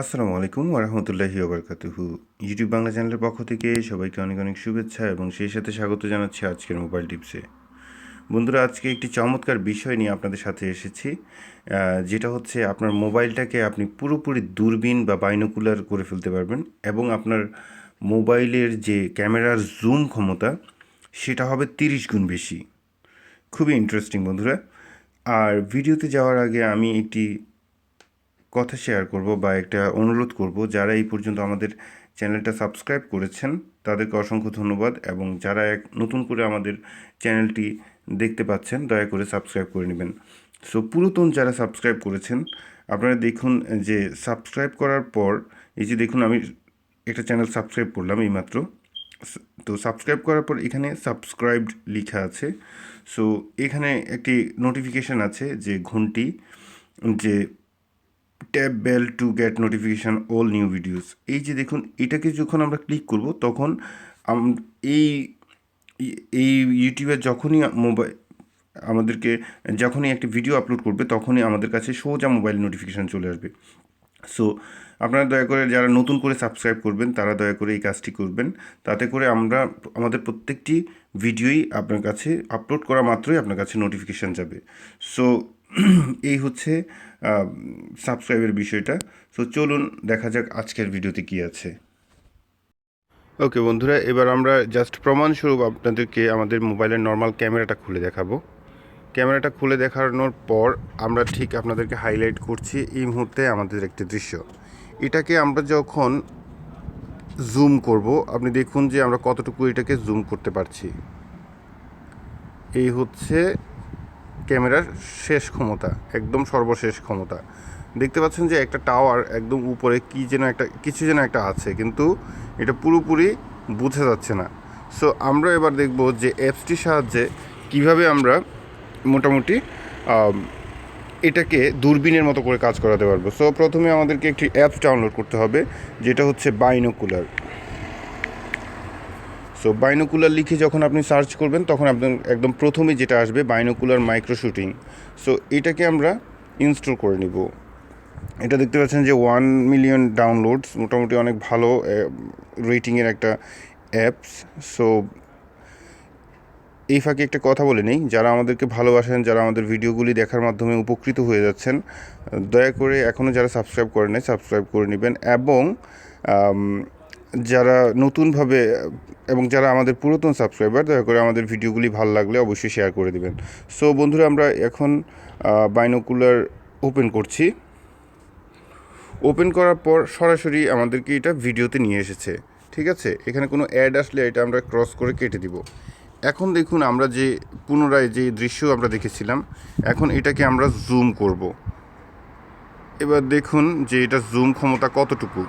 আসসালামু আলাইকুম ওরহমতুল্লাহি ওবরকাতুহু ইউটিউব বাংলা চ্যানেলের পক্ষ থেকে সবাইকে অনেক অনেক শুভেচ্ছা এবং সেই সাথে স্বাগত জানাচ্ছি আজকের মোবাইল টিপসে। বন্ধুরা, আজকে একটি চমৎকার বিষয় নিয়ে আপনাদের সাথে এসেছি যেটা হচ্ছে আপনার মোবাইলটাকে আপনি পুরোপুরি দূরবীন বা বাইনোকুলার করে ফেলতে পারবেন এবং আপনার মোবাইলের যে ক্যামেরার জুম ক্ষমতা, সেটা হবে তিরিশ গুণ বেশি। খুবই ইন্টারেস্টিং বন্ধুরা। আর ভিডিওতে যাওয়ার আগে আমি একটি কথা শেয়ার করব বা একটা অনুরোধ করব যারা এই পর্যন্ত আমাদের চ্যানেলটা সাবস্ক্রাইব করেছেন, তাদেরকে অসংখ্য ধন্যবাদ এবং যারা এক নতুন করে আমাদের চ্যানেলটি দেখতে পাচ্ছেন, দয়া করে সাবস্ক্রাইব করে নেবেন। সো পুরাতন যারা সাবস্ক্রাইব করেছেন, আপনারা দেখুন যে সাবস্ক্রাইব করার পর, এই যে দেখুন আমি একটা চ্যানেল সাবস্ক্রাইব করলাম এইমাত্র। তো সাবস্ক্রাইব করার পর এখানে সাবস্ক্রাইবড লেখা আছে। সো এখানে একটি নোটিফিকেশান আছে যে ঘন্টি, যে tap bell to get notification all new videos এই যে দেখুন, এটাকে যখন আমরা ক্লিক করব, তখন এই এই ইউটিউবে যখনই মোবাইল আমাদেরকে যখনই একটি ভিডিও আপলোড করবে, তখনই আমাদের কাছে সোজা মোবাইল নোটিফিকেশান চলে আসবে। সো আপনারা দয়া করে যারা নতুন করে সাবস্ক্রাইব করবেন, তারা দয়া করে এই কাজটি করবেন। তাতে করে আমরা, আমাদের প্রত্যেকটি ভিডিওই আপনার কাছে আপলোড করা মাত্রই আপনার কাছে নোটিফিকেশান যাবে। সো এই হচ্ছে সাবস্ক্রাইবের বিষয়টা। সো চলুন দেখা যাক আজকের ভিডিওতে কী আছে। ওকে বন্ধুরা, এবার আমরা জাস্ট প্রমাণস্বরূপ আপনাদেরকে আমাদের মোবাইলের নর্মাল ক্যামেরাটা খুলে দেখাবো। ক্যামেরাটা খুলে দেখানোর পর আমরা ঠিক আপনাদেরকে হাইলাইট করছি এই মুহূর্তে আমাদের একটি দৃশ্য। এটাকে আমরা যখন জুম করব, আপনি দেখুন যে আমরা কতটুকু এটাকে জুম করতে পারছি। এই হচ্ছে ক্যামেরার শেষ ক্ষমতা, একদম সর্বশেষ ক্ষমতা। দেখতে পাচ্ছেন যে একটা টাওয়ার একদম উপরে কি যেন একটা, কিছু যেন একটা আছে, কিন্তু এটা পুরোপুরি বোঝা যাচ্ছে না। সো আমরা এবার দেখব যে অ্যাপসটির সাহায্যে কীভাবে আমরা মোটামুটি এটাকে দূরবীনের মতো করে কাজ করাতে পারব। সো প্রথমে আমাদেরকে একটি অ্যাপস ডাউনলোড করতে হবে, যেটা হচ্ছে বাইনোকুলার সো বাইনোকুলার লিখে যখন আপনি সার্চ করবেন, তখন আপনার একদম প্রথমে যেটা আসবে বাইনোকুলার মাইক্রো শুটিং সো এটাকে আমরা ইনস্টল করে নিব। এটা দেখতে পাচ্ছেন যে ওয়ান মিলিয়ন ডাউনলোডস মোটামুটি অনেক ভালো রেটিংয়ের একটা অ্যাপস সো এই ফাঁকে একটা কথা বলে নেই। যারা আমাদেরকে ভালোবাসেন, যারা আমাদের ভিডিওগুলি দেখার মাধ্যমে উপকৃত হয়ে যাচ্ছেন, দয়া করে এখনও যারা সাবস্ক্রাইব করেন নাই সাবস্ক্রাইব করে নেবেন এবং যারা নতুনভাবে, এবং যারা আমাদের পুরাতন সাবস্ক্রাইবার, দয়া করে আমাদের ভিডিওগুলি ভালো লাগলে অবশ্যই শেয়ার করে দেবেন। সো বন্ধুরা, আমরা এখন বাইনোকুলার ওপেন করছি। ওপেন করার পর সরাসরি আমাদেরকে এটা ভিডিওতে নিয়ে এসেছে, ঠিক আছে? এখানে কোনো অ্যাড আসলে এটা আমরা ক্রস করে কেটে দিব। এখন দেখুন, আমরা যে পুনরায় যে দৃশ্য আমরা দেখেছিলাম, এখন এটাকে আমরা জুম করব। এবার দেখুন যে এটা জুম ক্ষমতা কতটুকু।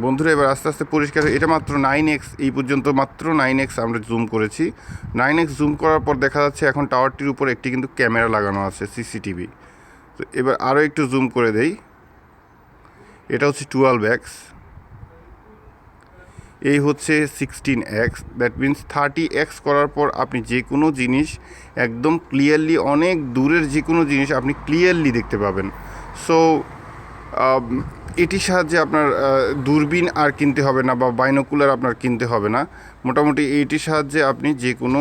বন্ধুরা, এবার আস্তে আস্তে পরিষ্কার এটা মাত্র নাইন এক্স এই পর্যন্ত মাত্র নাইন এক্স আমরা জুম করেছি। নাইন এক্স জুম করার পর দেখা যাচ্ছে এখন টাওয়ারটির উপর একটি কিন্তু ক্যামেরা লাগানো আছে সিসিটিভি তো এবার আরও একটু জুম করে দেই। এটা হচ্ছে টুয়েলভ এক্স এই হচ্ছে sixteen X that means thirty X করার পর আপনি যে কোনো জিনিস একদম ক্লিয়ারলি অনেক দূরের যে কোনো জিনিস আপনি ক্লিয়ারলি দেখতে পাবেন। সো এটির সাহায্যে আপনার দূরবীন আর কিনতে হবে না বা বাইনোকুলার আপনার কিনতে হবে না। মোটামুটি এটির সাহায্যে আপনি যে কোনো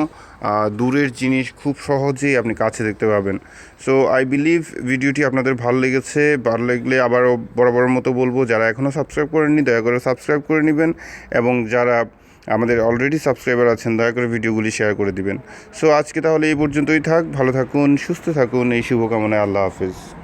দূরের জিনিস খুব সহজেই আপনি কাছে দেখতে পাবেন। সো আই বিলিভ ভিডিওটি আপনাদের ভালো লেগেছে। ভালো লাগলে আবারও বরাবর মতো বলব, যারা এখনও সাবস্ক্রাইব করেননি, দয়া করে সাবস্ক্রাইব করে নেবেন এবং যারা আমাদের অলরেডি সাবস্ক্রাইবার আছেন, দয়া করে ভিডিওগুলি শেয়ার করে দিবেন। সো আজকে তাহলে এই পর্যন্তই থাক। ভালো থাকুন, সুস্থ থাকুন। এই শুভকামনায় আল্লাহ হাফিজ।